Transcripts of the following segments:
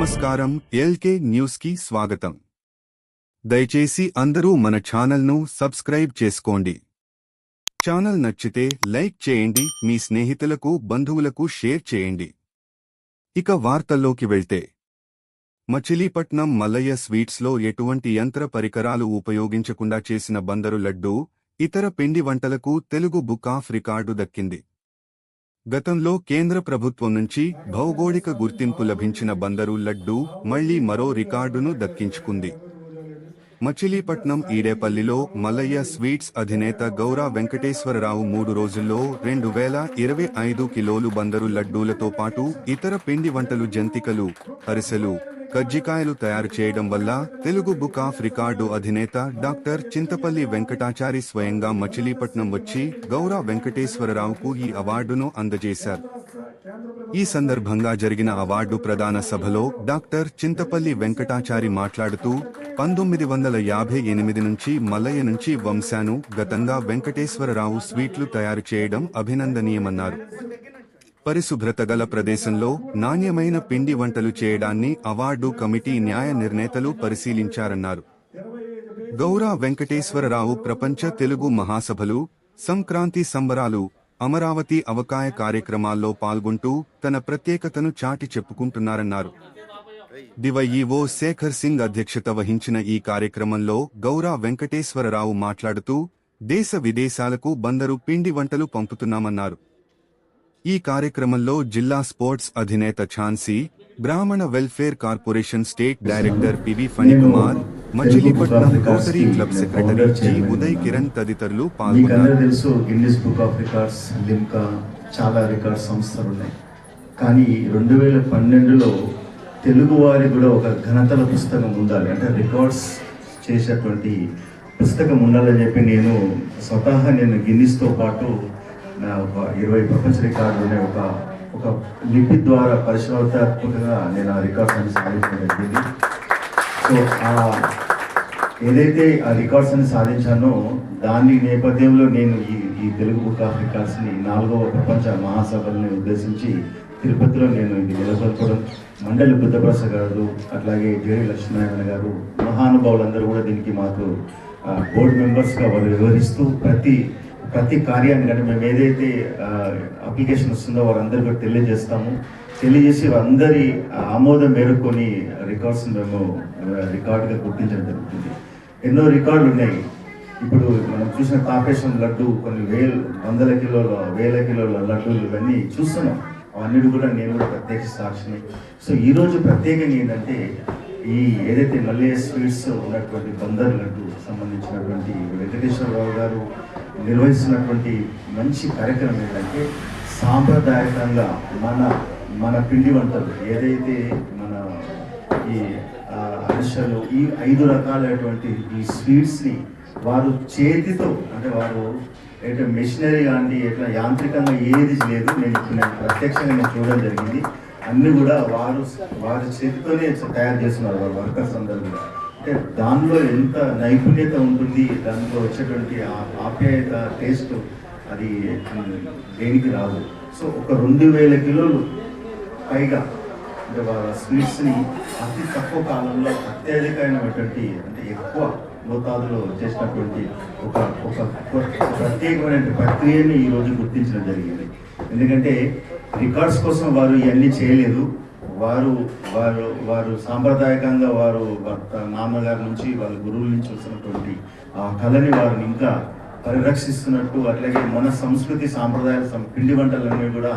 నమస్కారం ఎల్కే న్యూస్కి స్వాగతం. దయచేసి అందరూ మన ఛానల్ను సబ్స్క్రైబ్ చేసుకోండి. ఛానల్ నచ్చితే లైక్ చేయండి మీ స్నేహితులకు బంధువులకు షేర్ చేయండి. ఇక వార్తల్లోకి వెళ్తే. మచిలీపట్నం మల్లయ్య స్వీట్స్లో ఎటువంటి యంత్ర పరికరాలు ఉపయోగించకుండా చేసిన బందరు లడ్డూ ఇతర పిండి వంటలకు తెలుగు బుక్ ఆఫ్ రికార్డు దక్కింది. గతంలో కేంద్ర ప్రభుత్వం నుంచి భౌగోళిక గుర్తింపు లభించిన బందరు లడ్డూ మళ్ళీ మరో రికార్డును దక్కించుకుంది. మచిలీపట్నం ఈడేపల్లిలో మల్లయ్య స్వీట్స్ అధినేత గౌరా వెంకటేశ్వరరావు మూడు రోజుల్లో రెండు వేల ఇరవై ఐదు కిలోలు బందరు లడ్డూలతో పాటు ఇతర పిండి వంటలు జంతికలు అరిసెలు కజ్జికాయలు తయారు చేయడం వల్ల తెలుగు బుక్ ఆఫ్ రికార్డు అధినేత డాక్టర్ చింతపల్లి వెంకటాచారి స్వయంగా మచిలీపట్నం వచ్చి గౌరా వెంకటేశ్వరరావుకు ఈ అవార్డును అందజేశారు. ఈ సందర్భంగా జరిగిన అవార్డు ప్రదాన సభలో డాక్టర్ చింతపల్లి వెంకటాచారి మాట్లాడుతూ పంతొమ్మిది వందల యాభై ఎనిమిది నుంచి మల్లయ్య నుంచి వంశాను గతంగా వెంకటేశ్వరరావు స్వీట్లు తయారు చేయడం అభినందనీయమన్నారు. పరిశుభ్రత గల ప్రదేశంలో నాణ్యమైన పిండి వంటలు చేయడాన్ని అవార్డు కమిటీ న్యాయ నిర్ణేతలు పరిశీలించారన్నారు. గౌరా వెంకటేశ్వరరావు ప్రపంచ తెలుగు మహాసభలు సంక్రాంతి సంబరాలు అమరావతి అవకాయ కార్యక్రమాల్లో పాల్గొంటూ తన ప్రత్యేకతను చాటి చెప్పుకుంటున్నారన్నారు. డివైఈఓ శేఖర్ సింగ్ అధ్యక్షత వహించిన ఈ కార్యక్రమంలో గౌరా వెంకటేశ్వరరావు మాట్లాడుతూ దేశ విదేశాలకు బందరు పిండి వంటలు పంపుతున్నామన్నారు. ఈ కార్యక్రమంలో జిల్లా స్పోర్ట్స్ అధినేత ఛాన్సీ Brahmana welfare corporation state director PV Phanikumar Machilipatnam rotary club secretary G. Uday Kiran తదితరులు పాల్గొన్నారు. తెలుసు Guinness book of records Limca చాలా రికార్డ్ సంస్థలు ఉన్నాయి కానీ రెండు వేల పన్నెండులో తెలుగు వారి కూడా ఒక ఘనతల పుస్తకం ఉండాలి. అంటే రికార్డ్స్ చేసేటువంటి పుస్తకం ఉండాలని చెప్పి నేను స్వతహా నేను గిన్నిస్తో పాటు నా ఒక ఇరవై ప్రపంచ రికార్డులు ఉన్నాయి. ఒక ఒక లిపి ద్వారా పరిశోధాత్మకంగా నేను ఆ రికార్డ్స్ అని సాధించడం జరిగింది. సో ఏదైతే ఆ రికార్డ్స్ని సాధించానో దాని నేపథ్యంలో నేను ఈ ఈ తెలుగు బుక్ ఆఫ్ రికార్డ్స్ని నాలుగవ ప్రపంచ మహాసభల్ని ఉద్దేశించి తిరుపతిలో నేను ఇది నెలకొల్పడం మండలి బుద్ధప్రస గారు అట్లాగే జేడి లక్ష్మీనారాయణ గారు మహానుభావులందరూ కూడా దీనికి మాకు బోర్డు మెంబర్స్గా వాళ్ళు వివరిస్తూ ప్రతి ప్రతి కార్యాన్ని అంటే మేము ఏదైతే అప్లికేషన్ వస్తుందో వారందరికీ కూడా తెలియజేస్తాము. తెలియజేసి అందరి ఆమోదం మేరుకొని రికార్డ్స్ మేము రికార్డ్గా రికార్డుగా గుర్తించడం జరుగుతుంది. ఎన్నో రికార్డులు ఉన్నాయి. ఇప్పుడు మనం చూసిన తాపేశం లడ్డు కొన్ని వేల వందల కిలోల వేల కిలోల లడ్డూలు ఇవన్నీ చూస్తున్నాం. అవన్నీ కూడా నేను కూడా ప్రత్యక్ష సాక్షిని. సో ఈరోజు ప్రత్యేకంగా ఏంటంటే ఈ ఏదైతే మల్లయ్య స్వీట్స్ ఉన్నటువంటి బందర్ లడ్డు సంబంధించినటువంటి వెంకటేశ్వరరావు గారు నిర్వహిస్తున్నటువంటి మంచి కార్యక్రమం ఏంటంటే సాంప్రదాయకంగా మన మన పిండి వంటలు ఏదైతే మన ఈ అరిసెలు ఈ ఐదు రకాలైనటువంటి ఈ స్వీట్స్ని వారు చేతితో అంటే వారు ఎట్లా మెషినరీ కానీ ఎట్లా యాంత్రికంగా ఏది లేదు నేను ఇప్పుడు నేను ప్రత్యక్షంగా నేను చూడడం జరిగింది. అన్నీ కూడా వారు వారి చేతితోనే తయారు చేస్తున్నారు వారు వర్కర్స్ అందరూ కూడా. అంటే దానిలో ఎంత నైపుణ్యత ఉంటుంది దాంట్లో వచ్చేటువంటి ఆ ఆప్యాయత టేస్ట్ అది దేనికి రాదు. సో ఒక రెండు వేల కిలోలు పైగా అంటే వాళ్ళ స్వీట్స్ని అతి తక్కువ కాలంలో అత్యధికమైనటువంటి అంటే ఎక్కువ మోతాదులో చేసినటువంటి ఒక ఒక ఒక ప్రత్యేకమైన ప్రక్రియని ఈరోజు గుర్తించడం జరిగింది. ఎందుకంటే రికార్డ్స్ కోసం వారు ఇవన్నీ చేయలేదు. వారు వారు వారు సాంప్రదాయకంగా వారు భర్త నాన్నగారి నుంచి వాళ్ళ గురువుల నుంచి వచ్చినటువంటి ఆ కళని వారిని ఇంకా పరిరక్షిస్తున్నట్టు అట్లాగే మన సంస్కృతి సాంప్రదాయాల పిండి పిండి వంటలన్నీ కూడా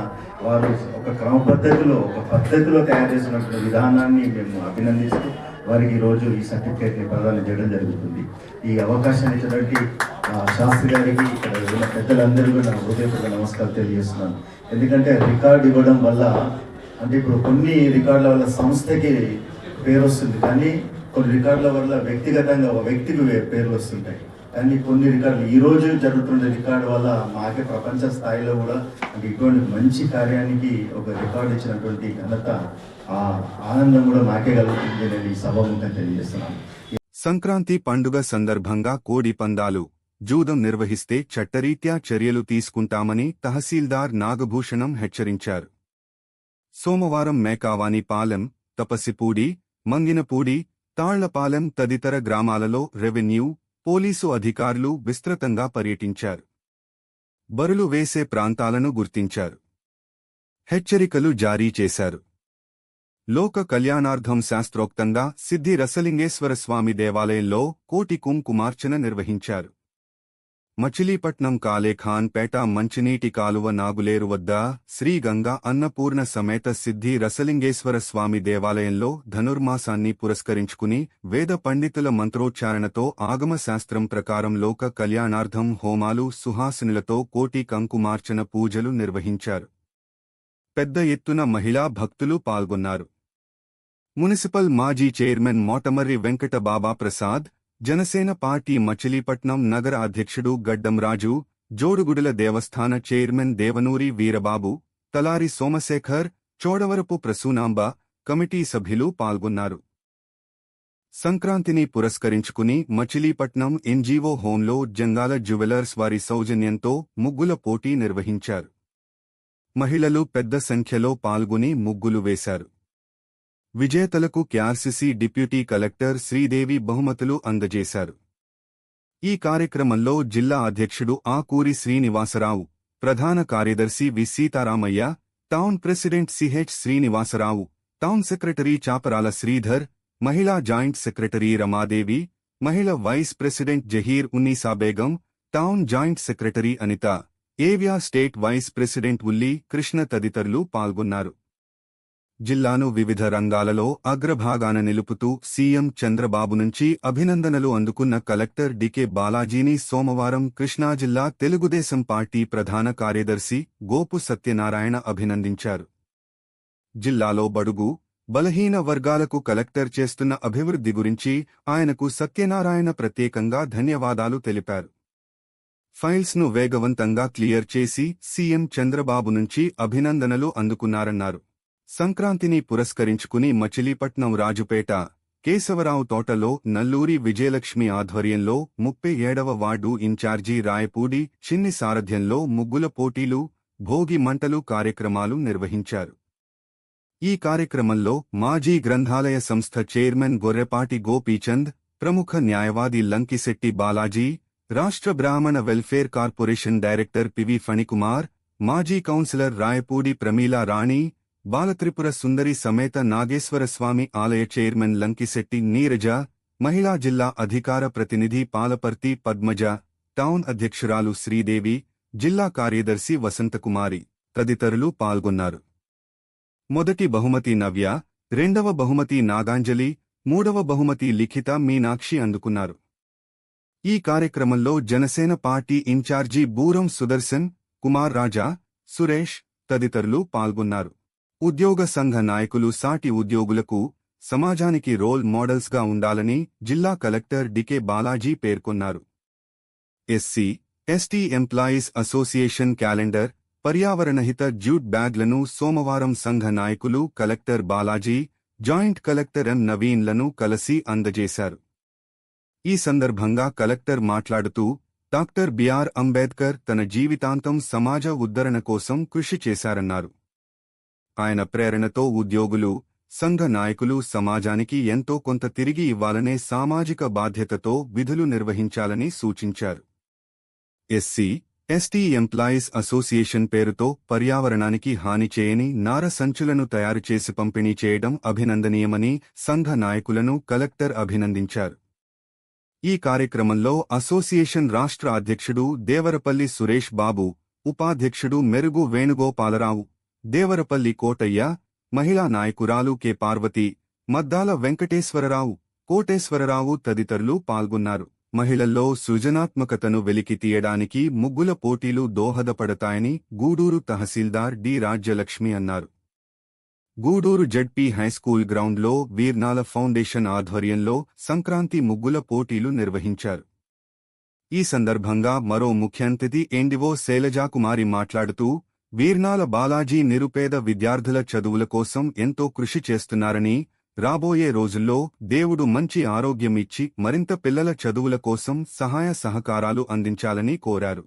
వారు ఒక క్రమ పద్ధతిలో ఒక పద్ధతిలో తయారు చేసినటువంటి విధానాన్ని మేము అభినందిస్తూ వారికి ఈరోజు ఈ సర్టిఫికేట్ని ప్రదానం చేయడం జరుగుతుంది. ఈ అవకాశాన్ని ఇచ్చినటువంటి శాస్త్రి గారికి ఇక్కడ ఉన్న పెద్దలందరూ కూడా నా హృదయపూర్వక నమస్కారాలు తెలియజేస్తున్నాను. ఎందుకంటే రికార్డు ఇవ్వడం వల్ల అంటే ఇప్పుడు కొన్ని రికార్డుల వల్ల సంస్థకి పేరు వస్తుంది కానీ కొన్ని రికార్డుల వల్ల వ్యక్తిగతంగా ఒక వ్యక్తికి పేర్లు వస్తుంటాయి కానీ కొన్ని రికార్డులు ఈ రోజు జరుగుతున్న రికార్డు వల్ల మాకే ప్రపంచ స్థాయిలో కూడా అంటే ఇటువంటి మంచి కార్యానికి ఒక రికార్డు ఇచ్చినటువంటి ఘనత ఆ ఆనందం కూడా మాకే కలుగుతుంది నేను ఈ తెలియజేస్తున్నాను. సంక్రాంతి పండుగ సందర్భంగా కోడి పందాలు జూదం నిర్వహిస్తే చట్టరీత్యా చర్యలు తీసుకుంటామని తహసీల్దార్ నాగభూషణం హెచ్చరించారు. సోమవారం మేకావాని పాలెం తపసిపూడి మంగినపూడి తాళ్ళపాలెం తదితర గ్రామాలలో రెవెన్యూ పోలీసు అధికారులు విస్తృతంగా పర్యటించారు. బరులు వేసే ప్రాంతాలను గుర్తించారు. హెచ్చరికలు జారీ చేశారు. లోక కళ్యాణార్థం శాస్త్రోక్తంగా సిద్ధి రసలింగేశ్వర స్వామి దేవాలయంలో కోటి కుంకుమార్చన నిర్వహించారు. మచిలీపట్నం కాలేఖాన్ పేట మంచినీటి కాలువ నాగులేరు వద్ద శ్రీ గంగా అన్నపూర్ణ సమేత సిద్ధి రసలింగేశ్వర స్వామి దేవాలయంలో ధనుర్మాసాన్ని పురస్కరించుకుని వేద పండితుల మంత్రోచ్చారణతో ఆగమ శాస్త్రం ప్రకారం లోక కళ్యాణార్థం హోమాలు సుహాసినులతో కోటి కంకుమార్చన పూజలు నిర్వహించారు. పెద్ద ఎత్తున మహిళా భక్తులు పాల్గొన్నారు. మున్సిపల్ మాజీ చైర్మన్ మోటమర్రి వెంకట బాబా ప్రసాద్ జనసేన పార్టీ మచిలీపట్నం నగర అధ్యక్షుడు గడ్డం రాజు జోడుగుడుల దేవస్థాన చైర్మన్ దేవనూరి వీరబాబు తలారి సోమశేఖర్ చోడవరపు ప్రసూనాంబ కమిటీ సభ్యులు పాల్గొన్నారు. సంక్రాంతిని పురస్కరించుకుని మచిలీపట్నం ఎన్జీఓ హోంలో జంగాల జ్యువెలర్స్ వారి సౌజన్యంతో ముగ్గుల పోటీ నిర్వహించారు. మహిళలు పెద్ద సంఖ్యలో పాల్గొని ముగ్గులు వేశారు. విజేతలకు క్యార్సిసి డిప్యూటీ కలెక్టర్ శ్రీదేవి బహుమతులు అందజేశారు. ఈ కార్యక్రమంలో జిల్లా అధ్యక్షుడు ఆకూరి శ్రీనివాసరావు ప్రధాన కార్యదర్శి V Seetharamaiah town president CH Srinivasarao town secretary Chaparala Sridhar మహిళా జాయింట్ సెక్రటరీ రమాదేవి మహిళ vice president Zaheer Unnisabegum town joint secretary Anitha ఏవియా state vice president Ulli Krishna తదితరులు పాల్గొన్నారు. జిల్లాను వివిధ రంగాలలో అగ్రభాగాన నిలుపుతూ సీఎం చంద్రబాబు నుంచి అభినందనలు అందుకున్న కలెక్టర్ డికే బాలాజీని సోమవారం కృష్ణా జిల్లా తెలుగుదేశం పార్టీ ప్రధాన కార్యదర్శి గోపు సత్యనారాయణ అభినందించారు. జిల్లాలో బడుగు బలహీన వర్గాలకు కలెక్టర్ చేస్తున్న అభివృద్ధి గురించి ఆయనకు సత్యనారాయణ ప్రత్యేకంగా ధన్యవాదాలు తెలిపారు. ఫైల్స్ను వేగవంతంగా క్లియర్ చేసి సీఎం చంద్రబాబు నుంచి అభినందనలు అందుకున్నారన్నారు. సంక్రాంతిని పురస్కరించుకుని మచిలీపట్నం రాజుపేట కేశవరావు తోటలో నల్లూరి విజయలక్ష్మి ఆధ్వర్యంలో ముప్పై ఏడవ వార్డు ఇన్ఛార్జి రాయపూడి చిన్ని సారథ్యంలో ముగ్గుల పోటీలు భోగి మంటలు కార్యక్రమాలు నిర్వహించారు. ఈ కార్యక్రమంలో మాజీ గ్రంథాలయ సంస్థ చైర్మన్ గొర్రెపాటి గోపీచంద్ ప్రముఖ న్యాయవాది లంకిశెట్టి బాలాజీ రాష్ట్ర Brahmana welfare corporation director PV Phanikumar మాజీ కౌన్సిలర్ రాయపూడి ప్రమీలా రాణి బాలత్రిపుర సుందరి సమేత నాగేశ్వరస్వామి ఆలయ చైర్మన్ లంకిశెట్టి నీరజ మహిళా జిల్లా అధికార ప్రతినిధి పాలపర్తి పద్మజ టౌన్ అధ్యక్షురాలు శ్రీదేవి జిల్లా కార్యదర్శి వసంతకుమారి తదితరులు పాల్గొన్నారు. మొదటి బహుమతి నవ్య రెండవ బహుమతి నాగాంజలి మూడవ బహుమతి లిఖిత మీనాక్షి అందుకున్నారు. ఈ కార్యక్రమంలో జనసేన పార్టీ ఇన్ఛార్జి బూరం సుదర్శన్ కుమార్ రాజా సురేష్ తదితరులు పాల్గొన్నారు. ఉద్యోగ సంఘ నాయకులు సాటి ఉద్యోగులకు సమాజానికి రోల్ మోడల్స్గా ఉండాలని జిల్లా కలెక్టర్ డికే బాలాజీ పేర్కొన్నారు. SC ST employees association calendar పర్యావరణహిత jute బ్యాగ్లను సోమవారం సంఘ నాయకులు collector Balaji joint collector M నవీన్లను కలసి అందజేశారు. ఈ సందర్భంగా కలెక్టర్ మాట్లాడుతూ డాక్టర్ బిఆర్ అంబేద్కర్ తన జీవితాంతం సమాజ ఉద్ధరణ కోసం కృషి చేశారన్నారు. ఆయన ప్రేరణతో ఉద్యోగులు సంఘ నాయకులు సమాజానికి ఎంతో కొంత తిరిగి ఇవ్వాలనే సామాజిక బాధ్యతతో విధులు నిర్వహించాలని సూచించారు. ఎస్సీ ఎస్టీ ఎంప్లాయీస్ అసోసియేషన్ పేరుతో పర్యావరణానికి హాని చేయని నార సంచులను తయారు చేసి పంపిణీ చేయడం అభినందనీయమని సంఘ నాయకులను కలెక్టర్ అభినందించారు. ఈ కార్యక్రమంలో అసోసియేషన్ రాష్ట్ర అధ్యక్షుడు దేవరపల్లి సురేష్ బాబు ఉపాధ్యక్షుడు మెరుగు వేణుగోపాలరావు దేవరపల్లి కోటయ్య మహిళా నాయకురాలు కె. పార్వతి మద్దాల వెంకటేశ్వరరావు కోటేశ్వరరావు తదితరులు పాల్గొన్నారు. మహిళల్లో సృజనాత్మకతను వెలికి తీయడానికి ముగ్గుల పోటీలు దోహదపడతాయని గూడూరు తహసీల్దార్ డి. రాజ్యలక్ష్మి అన్నారు. గూడూరు జడ్పీ హైస్కూల్ గ్రౌండ్లో వీర్నాల ఫౌండేషన్ ఆధ్వర్యంలో సంక్రాంతి ముగ్గుల పోటీలు నిర్వహించారు. ఈ సందర్భంగా మరో ముఖ్యాంతిథి ఎండివో శైలజాకుమారి మాట్లాడుతూ వీర్నాల బాలాజీ నిరుపేద విద్యార్థుల చదువుల కోసం ఎంతో కృషి చేస్తున్నారని రాబోయే రోజుల్లో దేవుడు మంచి ఆరోగ్యం ఇచ్చి మరింత పిల్లల చదువుల కోసం సహాయ సహకారాలు అందించాలని కోరారు.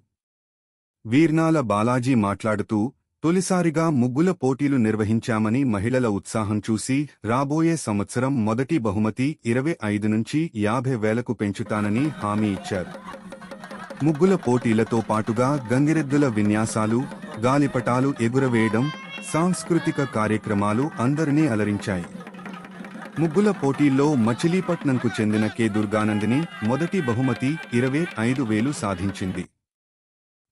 వీర్నాల బాలాజీ మాట్లాడుతూ తొలిసారిగా ముగ్గుల పోటీలు నిర్వహించామని మహిళల ఉత్సాహం చూసి రాబోయే సంవత్సరం మొదటి బహుమతి ఇరవై ఐదు నుంచి యాభై వేలకు పెంచుతానని హామీ ఇచ్చారు. ముగ్గుల పోటీలతో పాటుగా గంగిరెద్దుల విన్యాసాలు గాలిపటాలు ఎగురవేయడం సాంస్కృతిక కార్యక్రమాలు అందరినీ అలరించాయి. ముగ్గుల పోటీల్లో మచిలీపట్నంకు చెందిన కె. దుర్గానందిని మొదటి బహుమతి ఇరవై ఐదు వేలు సాధించింది.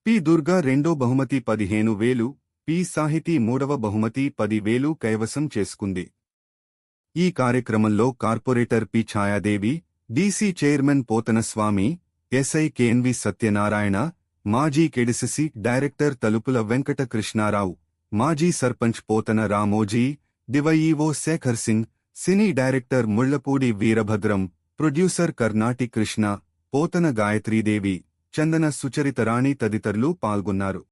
పి. దుర్గా రెండో బహుమతి పదిహేను వేలు పి. సాహితీ మూడవ బహుమతి పది వేలు కైవసం చేసుకుంది. ఈ కార్యక్రమంలో corporator P. Chayadevi DC chairman Pothanaswamy SI కేన్వి Satyanarayana మాజీ కెడిసిసి డైరెక్టర్ తలుపుల వెంకట కృష్ణారావు మాజీ sarpanch Pothana Ramoji DYEO Sekhar Singh cine director Mullapudi Veerabhadram producer Karnati Krishna Pothana Gayatridevi Chandana Sucharitarani తదితరులు పాల్గొన్నారు.